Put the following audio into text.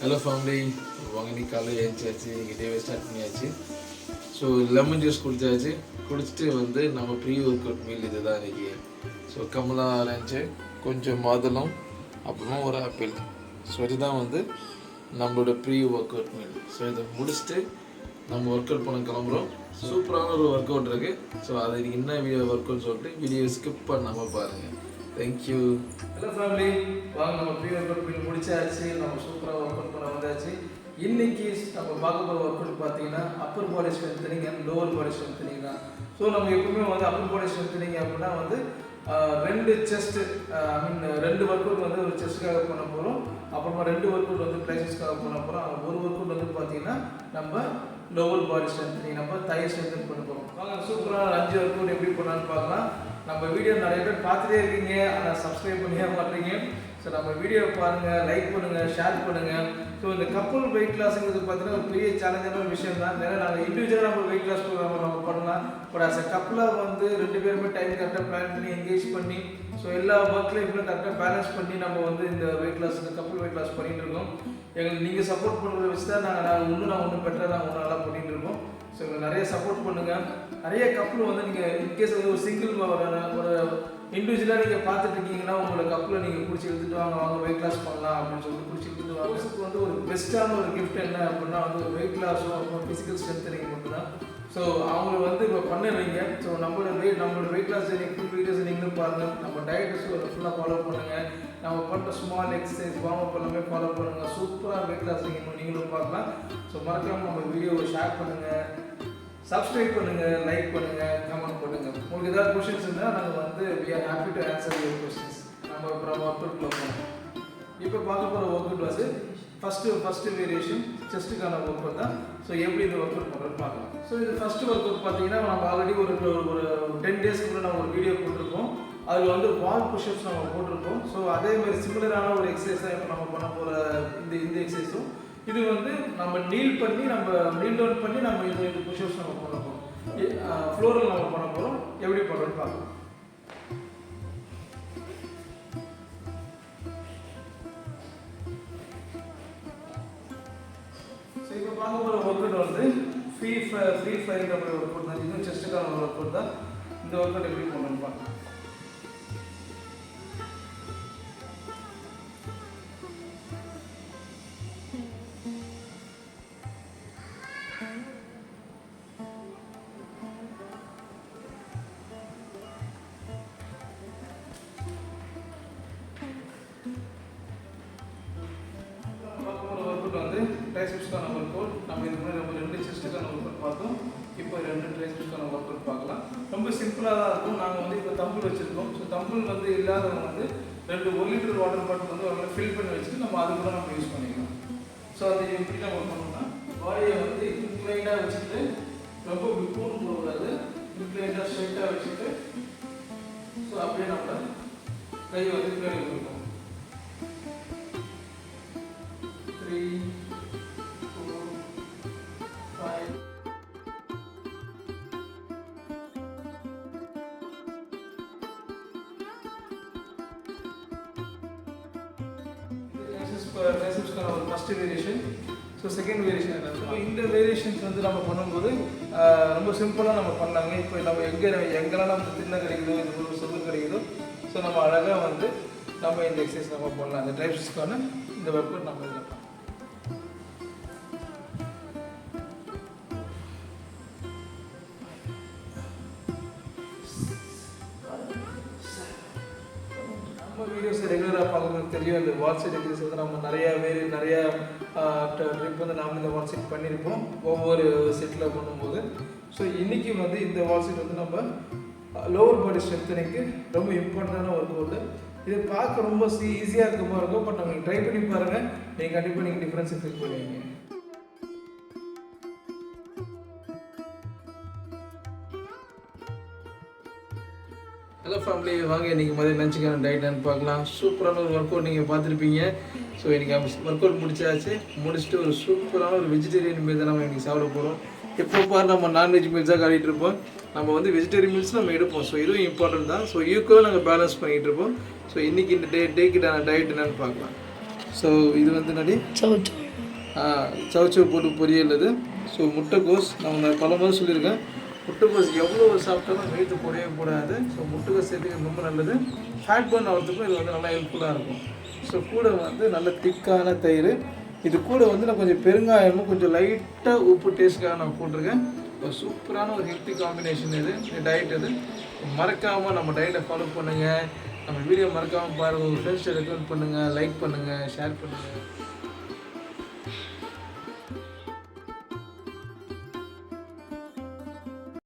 Hello family வாங்கி காலையில் எழுந்திரிச்சாச்சு எங்கள் ஸ்டார்ட் பண்ணியாச்சு. ஸோ லெமன் ஜூஸ் குடித்தாச்சு குடிச்சிட்டு வந்து நம்ம ப்ரீ ஒர்க் அவுட் மீல் இது தான் இன்றைக்கி ஸோ கமலா ஆரஞ்சு கொஞ்சம் மாதுளம் அப்புறமா ஒரு ஆப்பிள் ஸோ இதுதான் வந்து நம்மளோட pre workout meal so இதை முடிச்சுட்டு நம்ம ஒர்க் அவுட் பண்ண கிளம்புறோம். சூப்பரான ஒரு ஒர்க் அவுட் இருக்குது ஸோ அது என்ன வீடியோ ஒர்க் அவுட் சொல்லிட்டு வீடியோ ஸ்கிப் பண்ணாமல் பாருங்கள் தேங்க்யூ ஹலோ ஃபேமிலி வாங்க நம்ம ப்ரீ ஒர்க் அவுட் முடிச்சாச்சு. நம்ம சூப்பராக ஒர்க் அவுட் பண்ண வந்தாச்சு. இன்னைக்கு நம்ம பார்க்க போகிற ஒர்க் அவுட் பார்த்தீங்கன்னா upper body strengthening and lower body strengthening தான். ஸோ நம்ம எப்பவுமே வந்து அப்பர் பாடி ஸ்ட்ரென்த்னிங் அப்படின்னா வந்து ரெண்டு செஸ்ட் ஐ மீன் ரெண்டு ஒர்க் அவுட் வந்து ஒரு செஸ்ட்டுக்காக பண்ண போகிறோம் அப்புறமா ரெண்டு ஒர்க் அவுட் வந்து ட்ரைசஸ்க்காக பண்ண போகிறோம் ஒரு ஒர்க் அவுட் வந்து பார்த்தீங்கன்னா நம்ம லோவர் பாடி ஸ்ட்ரென்த்னிங் நம்ம தை ஸ்ட்ரென்த் பண்ண போகிறோம் சூப்பராக அஞ்சு ஒர்க் அவுட் எப்படி பண்ணான்னு பார்க்கலாம். நம்ம வீடியோ நிறைய பேர் பார்த்துட்டே இருக்கீங்க. ஆனால் சப்ஸ்கிரைப் பண்ணியே மாட்டீங்க ஸோ நம்ம வீடியோ பாருங்கள் லைக் பண்ணுங்கள் ஷேர் பண்ணுங்கள் ஸோ இந்த கப்பல் வெயிட் லாஸுங்கிறது பார்த்தீங்கன்னா ஒரு பெரிய சேலஞ்சான ஒரு விஷயம் தான். ஏன்னா நாங்கள் இண்டிவிஜுவலாக நம்ம வெயிட் லாஸ் ப்ரோக்ராம் நம்ம பண்ணலாம். பட் அஸ் அ கப்பலாக வந்து ரெண்டு பேருமே டைம் கரெக்டாக பிளான் பண்ணி என்கேஜ் பண்ணி ஸோ எல்லா ஒர்க் லைஃப்லையும் கரெக்டாக பேலன்ஸ் பண்ணி நம்ம வந்து இந்த வெயிட் லாஸ் இந்த கப்பல் வெயிட் லாஸ் பண்ணிட்டு இருக்கோம். எங்களுக்கு நீங்கள் சப்போர்ட் பண்ணுறத வச்சு தான் நாங்கள் நாங்கள் இன்னும் நான் ஒன்றும் பெட்டராக நாங்கள் ஒன்றும் நல்லா பண்ணிட்டு இருக்கோம். ஸோ இவங்க நிறைய சப்போர்ட் பண்ணுங்கள் நிறைய கப்பில் வந்து நீங்கள் இன்கேஸ் வந்து ஒரு சிங்கிள் ஒரு இண்டிவிஜுவலாக நீங்கள் பார்த்துட்டு இருக்கீங்கன்னா உங்களோட கப்பில் நீங்கள் பிடிச்சி எடுத்துகிட்டு வாங்க வாங்க வெயிட் லாஸ் பண்ணலாம் அப்படின்னு சொல்லிட்டு பிடிச்சி எடுத்துகிட்டு வாங்க. ஸோ வந்து ஒரு பெஸ்ட்டான ஒரு கிஃப்ட் என்ன அப்படின்னா வந்து ஒரு வெயிட் லாஸும் அப்புறம் ஃபிசிக்கல் ஸ்ட்ரென்த்தனிங் மட்டும் தான் ஸோ அவங்கள வந்து இப்போ பண்ணுறீங்க. ஸோ நம்மளோட வெயிட் நம்மளோட வெயிட் லாஸ் ஃபுல் வீடியோஸ் நீங்களும் பாருங்கள் நம்ம டயட்ஸ் ஃபுல்லாக ஃபாலோ பண்ணுங்கள் நம்ம பண்ணுற ஸ்மால் எக்ஸசைஸ் வார்ம் அப் எல்லாமே ஃபாலோ பண்ணுங்கள் சூப்பராக வெயிட் லாஸ் நீங்களும் பார்க்கலாம். ஸோ மறக்காமல் நம்ம வீடியோவை ஷேர் பண்ணுங்கள் சப்ஸ்கிரைப் பண்ணுங்கள் லைக் பண்ணுங்கள் கமெண்ட் பண்ணுங்கள் உங்களுக்கு ஏதாவது கொஷின்ஸ் இருந்தால் நாங்கள் வந்து we are happy to answer your questions நம்ம அப்புறம் ஒர்க் போகணும் இப்போ பார்க்க போகிற ஒர்க் அவுட் வந்து ஃபஸ்ட்டு ஃபஸ்ட்டு வேரியேஷன் செஸ்ட்டுக்கான ஒர்க் அவுட் தான். ஸோ எப்படி இந்த ஒர்க் அவுட் பண்ணுறது பார்க்கலாம். ஸோ இது ஃபஸ்ட்டு ஒர்க் அவுட் பார்த்தீங்கன்னா நம்ம ஆல்ரெடி ஒரு ஒரு டென் டேஸ்க்கு கூட நம்ம ஒரு வீடியோ போட்டிருக்கோம் அதில் வந்து வால் புஷ்அப்ஸ் நம்ம போட்டிருக்கோம் ஸோ அதே மாதிரி சிமிலரான ஒரு எக்ஸசைஸ் தான் இப்போ நம்ம பண்ண போகிற இந்த இந்த எக்ஸசைஸும் இது வந்து நம்ம நீல் பண்ணி நம்ம நீல் டவுன் பண்ணி நம்ம இது இது புஷ்அப்ஸ் நம்ம பண்ண போகிறோம் ஃப்ளோரில் நம்ம பண்ண போகிறோம் எப்படி பண்ணுறோம்னு பார்க்கலாம். இப்போ பார்க்க போகிற ஒர்க் அவுட் வந்து ஃப்ரீ ஃப்ரீ ஃபயர் அப்படி ஒர்க் அவுட் தான். இதுவும் செஸ்ட்டுக்கான ஒர்க் அவுட் தான். இந்த ஒர்க் அவுட் எப்படி பண்ணணும்னு பார்க்கலாம். அவுட் வந்து ஒர்க் அவுட் நம்ம இதுக்கு முன்னாடி நம்ம ரெண்டு செஸ்ட்டுக்கான ஒர்க் அவுட் பார்த்தோம். இப்போ ரெண்டு ட்ரைசெப்ஸ்க்கான ஒர்க் அவுட் பார்க்கலாம். ரொம்ப சிம்பிளாக தான் இருக்கும். நாங்கள் வந்து இப்போ தம்பிள் வச்சுருக்கோம். ஸோ தம்பிள் வந்து இல்லாதவங்க வந்து ரெண்டு ஒரு லிட்டர் வாட்டர் பாட்டில் வந்து அவங்கள ஃபில் பண்ணி வச்சுட்டு நம்ம அது கூட நம்ம யூஸ் பண்ணிக்கலாம். ஸோ அது எப்படி நம்ம பண்ணோம்னா பாடியை வந்து இன்க்ளைண்டாக வச்சுட்டு ரொம்ப கூண்டு போகக்கூடாது. இன்க்ளைண்டாக ஸ்ட்ரைட்டாக வச்சுட்டு ஸோ அப்படியே நம்ம கையை வந்து பின்னாடி கொடுக்கணும் த்ரீ ட்ரைசெப்ஸ்க்கான ஒரு first variation so second variation so இந்த வேரியேஷன்ஸ் வந்து நம்ம பண்ணும்போது ரொம்ப சிம்பிளாக நம்ம பண்ணாங்க. இப்போ நம்ம எங்கே எங்கெல்லாம் நமக்கு தின்ன கிடைக்குதோ இது ஒரு சொல்லு கிடைக்குதோ ஸோ நம்ம அழகாக வந்து நம்ம இந்த எக்ஸசைஸ் நம்ம பண்ணலாம். அந்த ட்ரைசெப்ஸ்க்கான இந்த ஒர்க் அவுட் நம்ம இதில் பண்ணலாம். வீடியோஸ் ரெகுலராக பார்க்குறது தெரியும். இந்த வாட்ஸ்அப் எக்ஸசைஸ் வந்து நம்ம நிறையா பேர் நிறையா ட்ரிப் வந்து நாம இந்த வாட்ஸ்அப் பண்ணியிருப்போம். ஒவ்வொரு செட்டில் பண்ணும்போது. ஸோ இன்றைக்கி வந்து இந்த வாட்ஸ்அப் வந்து நம்ம லோவர் பாடி ஸ்ட்ரென்த்தனிங்க்கு ரொம்ப இம்பார்ட்டண்டான ஒர்க் அவுட் இது பார்க்க ரொம்ப சி ஈஸியாக இருக்க மாதிரி இருக்கும் பட் நம்ம ட்ரை பண்ணி பாருங்கள் நீங்கள் கண்டிப்பாக நீங்கள் டிஃப்ரென்ஸை ஃபீல் பண்ணுவீங்க. ஹலோ ஃபேமிலி வாங்க இன்றைக்கி மதியம் லஞ்சுக்கான டயட் என்னன்னு பார்க்கலாம். சூப்பரான ஒரு ஒர்க் அவுட் நீங்கள் பார்த்துருப்பீங்க. ஸோ இன்றைக்கி ஒர்க் அவுட் முடிச்சாச்சு. முடிச்சுட்டு ஒரு சூப்பரான ஒரு வெஜிடேரியன் மீல் தான் நம்ம இன்றைக்கி சாப்பிட போகிறோம் எப்போ பாரு நம்ம நான்வெஜ் மீல்ஸ் தான் காட்டிகிட்டு இருப்போம். நம்ம வந்து வெஜிடேரியன் மீல்ஸ் நம்ம எடுப்போம். ஸோ இதுவும் இம்பார்ட்டன்ட் தான். ஸோ ஈக்குவலாக நாங்கள் பேலன்ஸ் பண்ணிகிட்டு இருப்போம். ஸோ இன்றைக்கி இந்த டே டேக்கிட்டான டயட் என்னன்னு பார்க்கலாம். ஸோ இது வந்து நடி சவுச்சு போட்டு பொரியல் இது ஸோ முட்டைக்கோஸ். நான் பல முறை சொல்லியிருக்கேன். முட்டைக்கோஸ் எவ்வளோ சாப்பிட்டாலும் வெயிட் குறையவே கூடாது. ஸோ முட்டைக்கோஸ் சேர்த்துக்கிறது ரொம்ப நல்லது. ஃபேட் பர்ன் ஆகிறதுக்கும் இது வந்து நல்லா ஹெல்ப்ஃபுல்லாக இருக்கும். ஸோ கூட வந்து நல்ல திக்கான தயிர். இது கூட வந்து நான் கொஞ்சம் பெருங்காயமும் கொஞ்சம் லைட்டாக உப்பு டேஸ்ட்டுக்காக நான் போட்டிருக்கேன். ஒரு சூப்பரான ஒரு ஹெல்த்தி காம்பினேஷன் இது. இந்த டயட் இது. மறக்காமல் நம்ம டயட்டை ஃபாலோ பண்ணுங்கள் நம்ம வீடியோ மறக்காமல் பாருங்கள் உங்கள் ஃப்ரெண்ட்ஸை ரெக்கமெண்ட் பண்ணுங்கள் லைக் பண்ணுங்கள் ஷேர் பண்ணுங்கள்